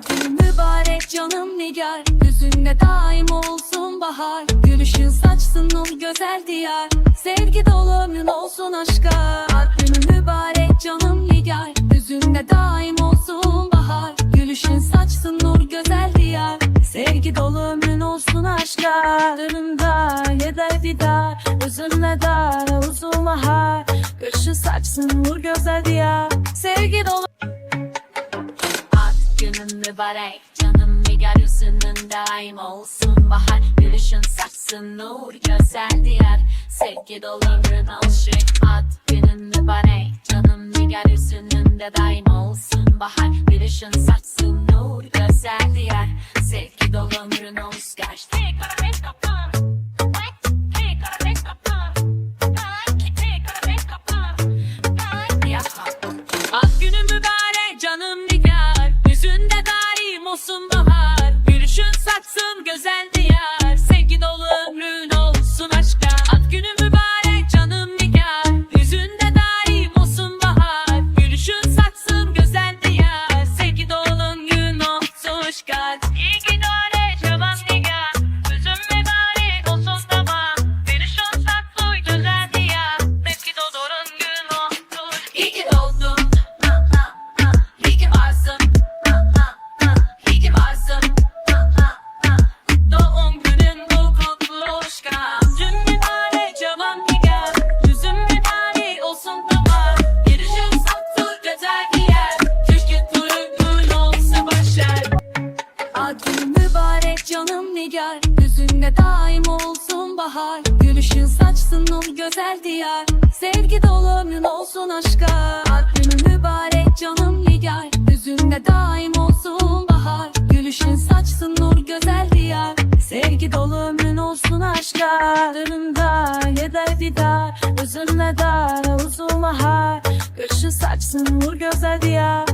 Adın mübarek canım nigar Yüzünde daim olsun bahar. Gülüşün saçsın nur güzel diyar. Sevgi dolu ömrün olsun aşka. Adın mübarek canım nigar Yüzünde daim olsun bahar. Gülüşün saçsın nur güzel diyar. Sevgi dolu ömrün olsun aşka. Dönümda yeder didar Özünle dar uzun bahar. Gülüşün saçsın nur güzel diyar Günün mübarek Canım nigar yüzünün daim olsun. Bahar Gülüşün saçsın nur güzel diyar. Sevgi dolu olsun Ad günün mübarek. Canım nigar yüzünün de daim olsun. Bahar Gülüşün saçsın nur güzel diyar. Sevgi dolu ömrün olsun. Kaptan olsun bahar Gülüşün saçsın güzel canım nigar Yüzünde daim olsun bahar. Gülüşün saçsın nur güzel diyar. Sevgi dolu ömrün olsun aşka. Adın mübarek canım nigar Yüzünde daim olsun bahar. Gülüşün saçsın nur güzel diyar. Sevgi dolu ömrün olsun aşka. Dönümda yeder didar Özünle dar uzun bahar. Gülüşün saçsın nur güzel diyar